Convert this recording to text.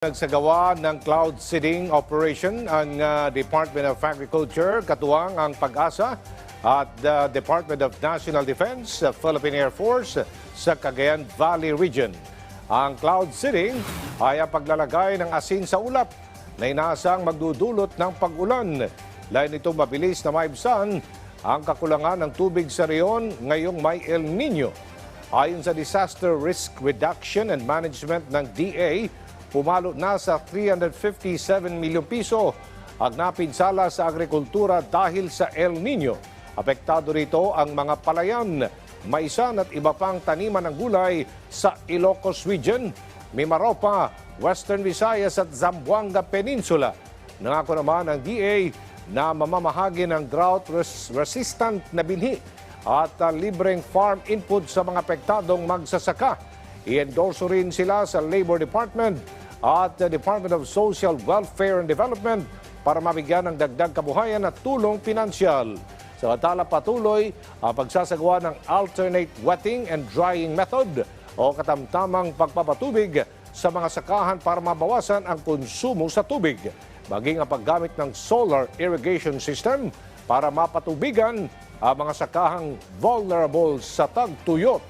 Nagsagawa ng cloud seeding operation ang uh, Department of Agriculture, katuwang ang pag-asa at the Department of National Defense, uh, Philippine Air Force sa Cagayan Valley Region. Ang cloud seeding ay ang paglalagay ng asin sa ulap na inaasang magdudulot ng pag-ulan. Lain itong mabilis na maibsan ang kakulangan ng tubig sa reyon ngayong may El Nino. Ayon sa Disaster Risk Reduction and Management ng DA, pumalo na sa 357 milyong piso ang napinsala sa agrikultura dahil sa El Nino. Apektado rito ang mga palayan, maisan at iba pang taniman ng gulay sa Ilocos Region, Mimaropa, Western Visayas at Zamboanga Peninsula. Nangako naman ng DA na mamamahagi ng drought-resistant na binhi at uh, libreng farm input sa mga apektadong magsasaka. I-endorso rin sila sa Labor Department at Department of Social Welfare and Development para mabigyan ng dagdag kabuhayan at tulong pinansyal. Sa katala patuloy ang pagsasagawa ng alternate wetting and drying method o katamtamang pagpapatubig sa mga sakahan para mabawasan ang konsumo sa tubig. Maging ang paggamit ng solar irrigation system para mapatubigan ang mga sakahang vulnerable sa tagtuyot.